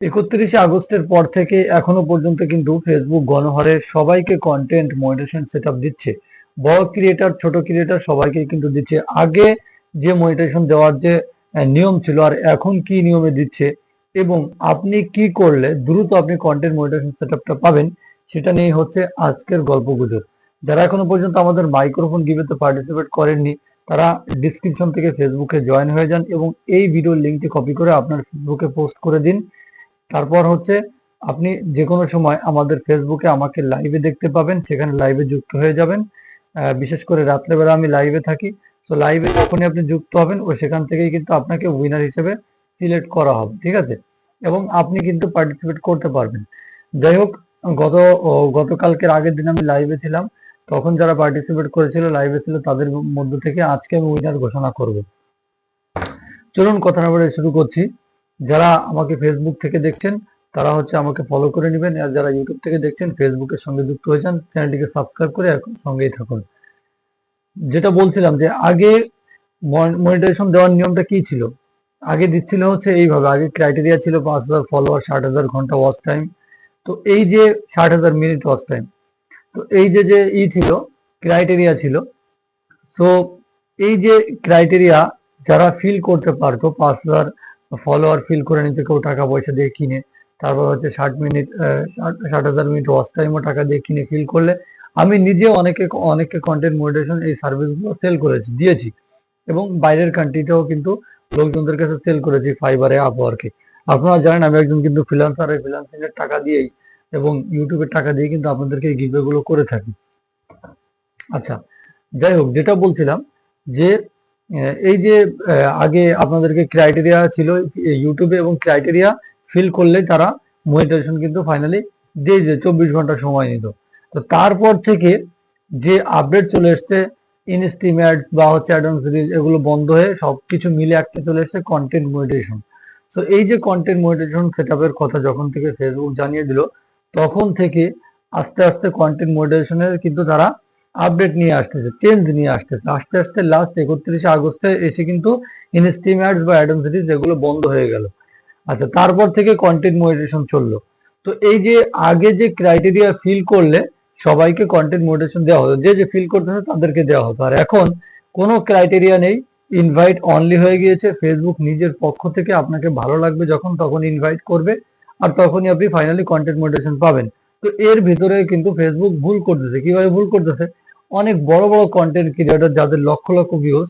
একত্রিশে আগস্টের পর থেকে এখনও পর্যন্ত কিন্তু ফেসবুক গণহারে সবাইকে কন্টেন্ট মনিটেশন সেট দিচ্ছে। বড় ক্রিয়েটার ছোট ক্রিয়েটার সবাইকে কিন্তু দিচ্ছে। আগে যে মনিটেশন দেওয়ার যে নিয়ম ছিল আর এখন কি নিয়মে দিচ্ছে এবং আপনি কি করলে দ্রুত আপনি কন্টেন্ট মনিটেশন সেট পাবেন, সেটা নিয়ে হচ্ছে আজকের গল্প গুজব। যারা এখনও পর্যন্ত আমাদের মাইক্রোফোন গিভেতে পার্টিসিপেট করেননি, তারা ডিসক্রিপশন থেকে ফেসবুকে জয়েন হয়ে যান এবং এই ভিডিওর লিঙ্কটি কপি করে আপনার ফেসবুকে পোস্ট করে দিন। তারপর হচ্ছে আপনি যে কোনো সময় আমাদের ফেসবুকে আমাকে লাইভে দেখতে পাবেন, সেখানে লাইভে যুক্ত হয়ে যাবেন। বিশেষ করে রাত্রেবেলা আমি লাইভে থাকি। তো লাইভে যখনই আপনি যুক্ত হবেন ও সেখান থেকেই কিন্তু আপনাকে উইনার হিসেবে সিলেক্ট করা হবে, ঠিক আছে? এবং আপনি কিন্তু পার্টিসিপেট করতে পারবেন। যাই হোক, গত গতকালকের আগের দিন আমি লাইভে ছিলাম। তখন যারা পার্টিসিপেট করেছিল লাইভে ছিল, তাদের মধ্য থেকে আজকে আমি উইনার ঘোষণা করব। চলুন, কথা না বলে শুরু করছি। যারা আমাকে ফেসবুক থেকে দেখছেন, তারা হচ্ছে আমাকে ফলো করে নেবেন। আর যারা ইউটিউব থেকে দেখছেন ফেসবুকের সঙ্গে যুক্ত হয়ে যান চ্যানেলটিকে সাবস্ক্রাইব করে সঙ্গেই থাকুন। যেটা বলছিলাম যে, আগে মনিটাইজেশন দেওয়ার নিয়মটা কি ছিল? আগে দিচ্ছিল হচ্ছে এইভাবে। আগে ক্রাইটেরিয়া ছিল পাঁচ হাজার ফলোয়ার ষাট হাজার ঘণ্টা ওয়াচ টাইম তো এই যে ষাট হাজার মিনিট ওয়াচ টাইম তো এই যে যে ই ছিল ক্রাইটেরিয়া ছিল, তো এই যে ক্রাইটেরিয়া যারা ফিল করতে পারতো পাঁচ হাজার ফলোয়ার ফিল করে নিতে কেউ টাকা পয়সা দিয়ে কিনে। তারপর হচ্ছে ষাট মিনিট ষাট হাজার মিনিট ওয়াচ টাইমও টাকা দিয়ে কিনে ফিল করলে আমি নিজে অনেকে, অনেককে কন্টেন্ট মনিটেশন এই সার্ভিসগুলো সেল করেছি, দিয়েছি। এবং বাইরের কান্ট্রিতেও কিন্তু লোকজনদের কাছে সেল করেছি ফাইবারে আপওয়ার্কে আপনারা জানেন আমি একজন কিন্তু ফ্রিলান্সার এই ফ্রিলান্সিং টাকা দিয়েই এবং ইউটিউবের টাকা দিয়ে কিন্তু আপনাদেরকে এই গিভওয়ে গুলো করে থাকি। আচ্ছা যাই হোক, যেটা বলছিলাম যে এই যে আগে আপনাদেরকে ক্রাইটেরিয়া ছিল ইউটিউবে এবং ক্রাইটেরিয়া ফিল করলে তারা মনিটাইজেশন কিন্তু ফাইনালি দিয়ে যে চব্বিশ ঘণ্টা সময় নিত। তো তারপর থেকে যে আপডেট চলে এসছে ইনস্টিমেট বা হচ্ছে এগুলো বন্ধ হয়ে সবকিছু মিলে একটা চলে এসছে কন্টেন্ট মনিটাইজেশন তো এই যে কন্টেন্ট মনিটাইজেশন সেটআপের কথা যখন থেকে ফেসবুক জানিয়ে দিল, তখন থেকে আস্তে আস্তে কন্টেন্ট মনিটাইজেশনের কিন্তু তারা আপডেট নিয়ে আসতেছে চেঞ্জ নিয়ে আসতেছে। আস্তে আস্তে লাস্ট একত্রিশে আগস্টে এসে কিন্তু ইনস্টিম অ্যাডস বা অ্যাডম সিরিজ এগুলো বন্ধ হয়ে গেল। আচ্ছা তারপর থেকে কন্টেন্ট মনিটাইজেশন চলল। তো এই যে আগে যে ক্রাইটেরিয়া ফিল করলে সবাইকে কন্টেন্ট মনিটাইজেশন দেওয়া হতো, যে যে ফিল করতেছে তাদেরকে দেওয়া হতো। আর এখন কোনো ক্রাইটেরিয়া নেই ইনভাইট অনলি হয়ে গিয়েছে। ফেসবুক নিজের পক্ষ থেকে আপনাকে ভালো লাগবে যখন, তখন ইনভাইট করবে আর তখনই আপনি ফাইনালি কন্টেন্ট মনিটাইজেশন পাবেন। তো এর ভিতরে কিন্তু ফেসবুক ভুল করতেছে। কীভাবে ভুল করতেছে? অনেক বড় বড় কন্টেন্ট ক্রিয়েটর যাদের লক্ষ লক্ষ ভিউজ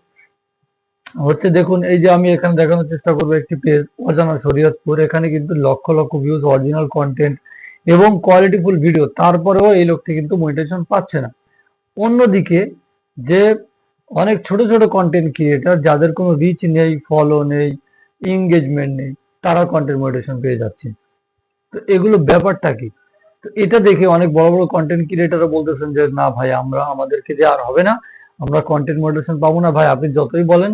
হচ্ছে দেখুন, এই যে আমি এখানে দেখানোর চেষ্টা করব একটি পেজ অজানা শরীয়তপুর। এখানে কিন্তু lakh lakh views original content এবং কোয়ালিটিফুল ভিডিও তারপরেও এই লোকটি কিন্তু মনিটাইজেশন পাচ্ছে না। অন্যদিকে যে অনেক ছোট ছোট কন্টেন্ট ক্রিয়েটার যাদের কোনো রিচ নেই ফলো নেই এঙ্গেজমেন্ট নেই, তারা কন্টেন্ট মনিটাইজেশন পেয়ে যাচ্ছে। তো এগুলো ব্যাপারটা কি? তো এটা দেখে অনেক বড় বড় কন্টেন্ট ক্রিয়েটাররা বলতেছেন যে, না ভাই, আমরা, আমাদেরকে যে আর হবে না, আমরা কন্টেন্ট মনিটাইজেশন পাবো না ভাই, আপনি যতই বলেন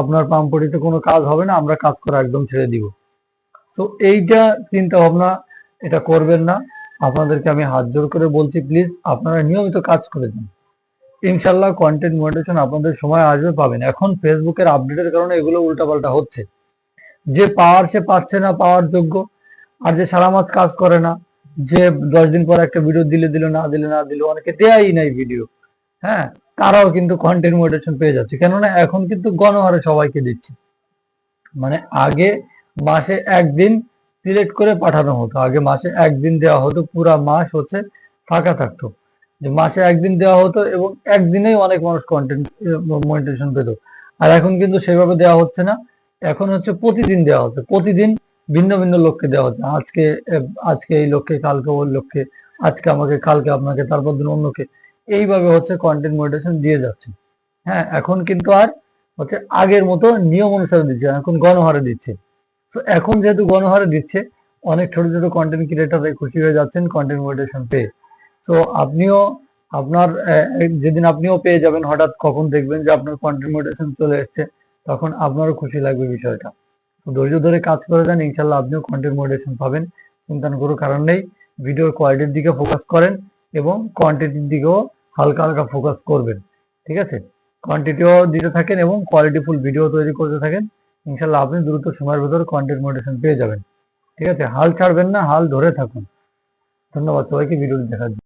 আপনার পাম্পটিতে কোনো কাজ হবে না, আমরা কাজ করা একদম ছেড়ে দিব। তো এইটা চিন্তা ভাবনা, এটা করবেন না। আপনাদেরকে আমি হাত জোর করে বলছি প্লিজ আপনারা নিয়মিত কাজ করে দিন। ইনশাল্লাহ কন্টেন্ট মনিটাইজেশন আপনাদের সময় আসবে, পাবেন। এখন ফেসবুকের আপডেটের কারণে এগুলো উল্টাপাল্টা হচ্ছে। যে পাওয়ার সে পাচ্ছে না, পাওয়ার যোগ্য, আর যে সারা মাস কাজ করে না যে দশ দিন পর একটা ভিডিও দিলে, দিল, না দিলে, না দিল, অনেকে দেয়াই নাই ভিডিও হ্যাঁ? তারাও কিন্তু কন্টেন্ট মনিটাইজেশন পেয়ে যাচ্ছে। কেননা এখন কিন্তু গণহারে সবাইকে দিচ্ছে। মানে আগে মাসে একদিন সিলেক্ট করে পাঠানো হতো। আগে মাসে একদিন দেওয়া হতো, পুরা মাস হচ্ছে ফাঁকা থাকতো। যে মাসে একদিন দেওয়া হতো এবং একদিনেই অনেক মানুষ কন্টেন্ট মনিটাইজেশন পেত। আর এখন কিন্তু সেভাবে দেওয়া হচ্ছে না। এখন হচ্ছে প্রতিদিন দেওয়া হচ্ছে। প্রতিদিন ভিন্ন ভিন্ন লোককে দেওয়া হচ্ছে। আজকে আজকে এই লোককে, কালকে ওই লোককে, আজকে আমাকে, কালকে আপনাকে, তারপর দিন অন্যকে। এইভাবে হচ্ছে কন্টেন্ট মনিটাইজেশন দিয়ে যাচ্ছে। হ্যাঁ এখন কিন্তু আর হচ্ছে আগের মতো নিয়ম অনুসারে দিচ্ছে এখন গণহারে দিচ্ছে। তো এখন যেহেতু গণহারে দিচ্ছে, অনেক ছোট ছোট কন্টেন্ট ক্রিয়েটাররাই খুশি হয়ে যাচ্ছেন কন্টেন্ট মনিটাইজেশন পেয়ে। তো আপনিও, আপনার যেদিন আপনিও পেয়ে যাবেন, হঠাৎ কখন দেখবেন যে আপনার কন্টেন্ট মনিটাইজেশন চলে এসছে, তখন আপনারও খুশি লাগবে বিষয়টা। ধৈর্য ধরে কাজ করে যান ইনশাল্লাহ আপনিও কন্টেন্ট মনিটাইজেশন পাবেন, চিন্তার কোনো কারণ নেই। ভিডিওর কোয়ালিটির দিকে ফোকাস করেন এবং কোয়ান্টিটির দিকেও হালকা হালকা ফোকাস করবেন, ঠিক আছে? কোয়ান্টিটিও দিতে থাকেন এবং কোয়ালিটিফুল ভিডিও তৈরি করতে থাকেন ইনশাল্লাহ আপনি দ্রুত সময়ের ভেতরে কন্টেন্ট মনিটাইজেশন পেয়ে যাবেন, ঠিক আছে? হাল ছাড়বেন না, হাল ধরে থাকুন। ধন্যবাদ সবাইকে ভিডিওটি দেখার